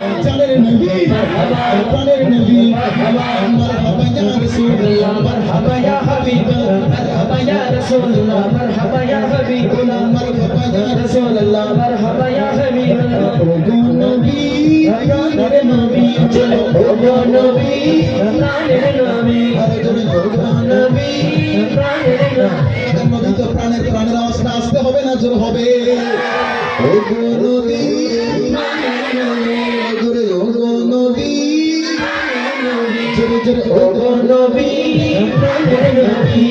چلے نبی چلے نبی مرحبا یا رسول اللہ مرحبا یا حبیب مرحبا یا رسول اللہ مرحبا یا حبیب اللہ مرحبا یا رسول اللہ مرحبا یا حبیب اللہ اوگو نبی نانے نبی چلو اوگو نبی نانے نبی اوگو نبی نانے نبی নবী তো প্রাণের প্রাণের অবস্থা আসতে হবে না জোর হবে ওগো নবী নানে নবী নবী প্রাণের নবী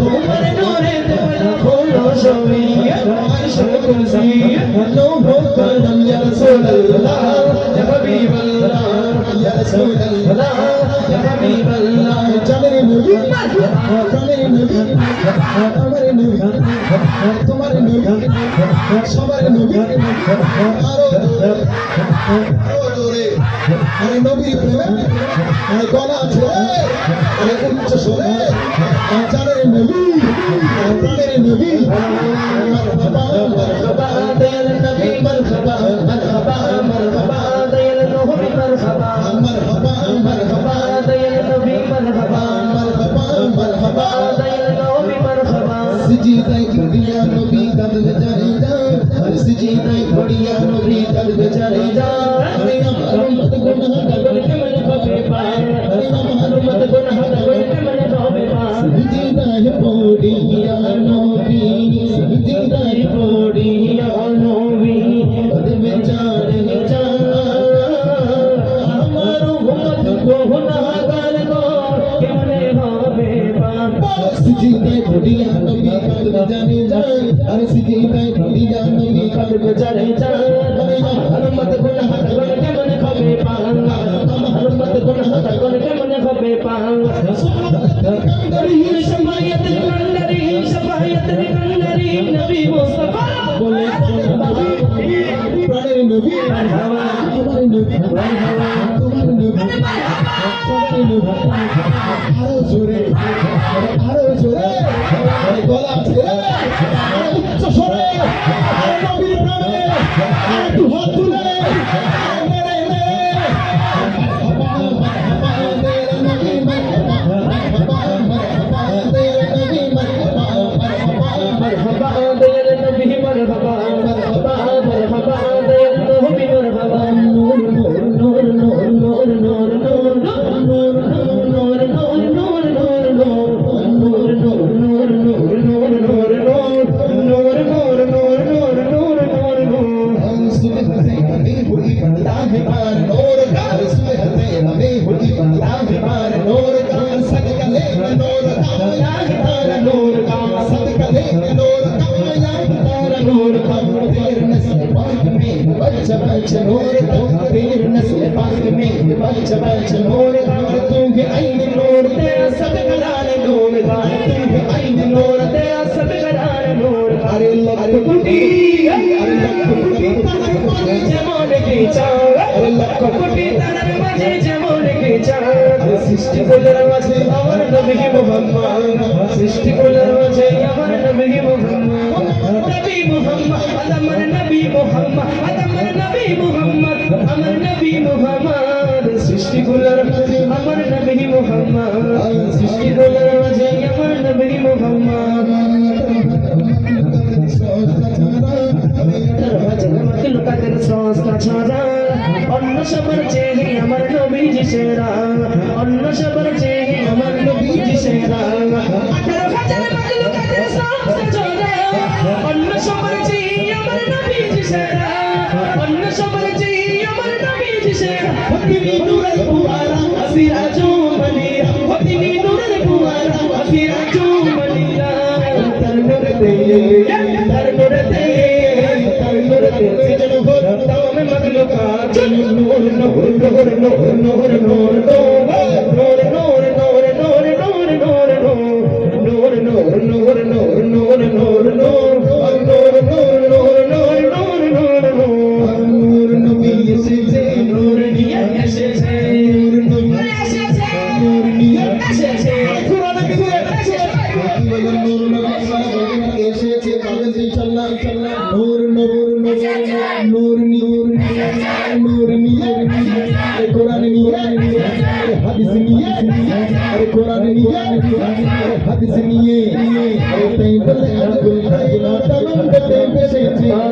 তোমার নূরে দেওয়া হলো ছবি কুরসি লৌহ কলম ইয়া রাসূলুল্লাহ ইয়া হাবিবাল্লাহ ইয়া রাসূলুল্লাহ ইয়া হাবিবাল্লাহ জানের নবী প্রাণের নবী আমার নবী তোমার নবী, সবার নবী, আরও আমি নবীর প্রেমে? আমি গলা ছেড়ে আমি উচ্চ সরে আমার জানের নবী? আমার প্রাণের নবী? আমার বাবা আমার বাবা দেন নবী আমার বাবা আমার বাবা আমার বাবা দেন নবী আমার বাবা আমার বাবা আমার যা সিজিদাই ঘুরিয়া নবী गुनाह दगोट मन भवे पार हनुमत गुनाह दगोट मन भवे पार सही दाय पोड़ी आनो भी सही दाय पोड़ी आनो भी अद विचार विचार हमारो गुमत को गुनाह कर को केमने भवे पार सही दाय पोड़ी आनो भी कब जाने जान अरे सही दाय पोड़ी आनो भी कब जाने जान हुई बनता है मार नूर का सुबह से हमें हुई बनता है मार नूर का। सदका ले नूर का या तारा नूर का। सदका ले नूर का या तारा नूर का। तेर नस्ल पाक में, बच बच नोर का। तेर नस्ल पाक में, बच बच नूर সৃষ্টি কুলের মাঝে আমার নবী মুহাম্মদ সৃষ্টি কুলের মাঝে আমার নবী মুহাম্মদ নবী মুহাম্মদ আমার নবী মুহাম্মদ আমার নবী মুহাম্মদ, সৃষ্টি কুলের মাঝে, আমার নবী মুহাম্মদ, সৃষ্টি কুলের ছাড়া অন্য সবার চেয়ে আমার নবীজি সেরা। অন্য সবার চেয়ে আমার নবীজি সেরা। অন্য সবার চেয়ে আমার নবীজি সেরা। অন্য সবার চেয়ে আমার নবীজি সেরা। তিনি নূরের ফুয়ারা আসিরাজু মনিরা তিনি নূরের ফুয়ারা আসিরাজু মনিরা তার নূরতে তার নূর নূর নূর নূর নূর হাদিস নিয়ে আরে কোরআন নিয়ে আরে হাদিস নিয়ে আরে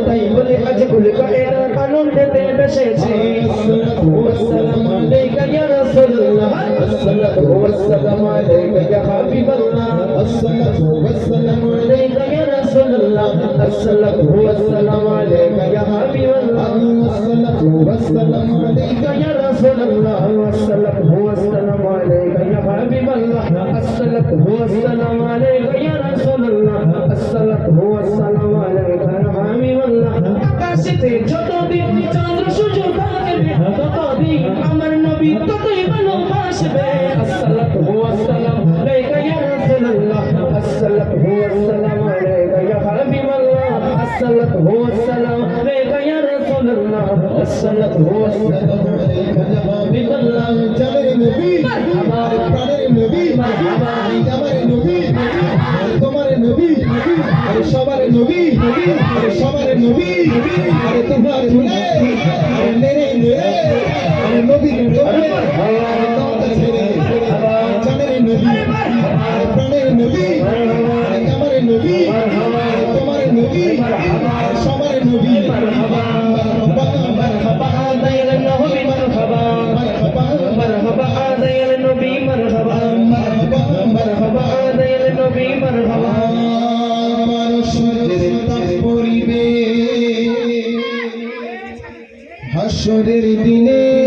তাই বলে আজ الصلاة والسلام عليك يا رسول الله الصلاة والسلام عليك يا حبيب الله আকাশেতে যতদিন চন্দ্র সূর্য থাকবে ততদিন আমার নবী ততই ভালোবাসবে আসসালাতু ওয়াসসালাম আলাইকা ইয়া রাসূলুল্লাহ আসসালাতু ওয়াসসালাম আলাইকা ইয়া হাবিবাল্লাহ আসসালাতু ওয়াসসালাম আলাইকা ইয়া রাসূলুল্লাহ আসসালাতু ওয়াসসালাম আলাইকা ইয়া হাবিবাল্লাহ জানের নবী আরে প্রাণের নবী আমার নবী তোমার নবী আরে সবার নবী আরে সবার নবী আরে তোমার মুনে নেরে নেরে আরে নবী আরে জানের নবী আরে প্রাণের নবী আরে আমার নবী তোমার নবী হাসরের দিনে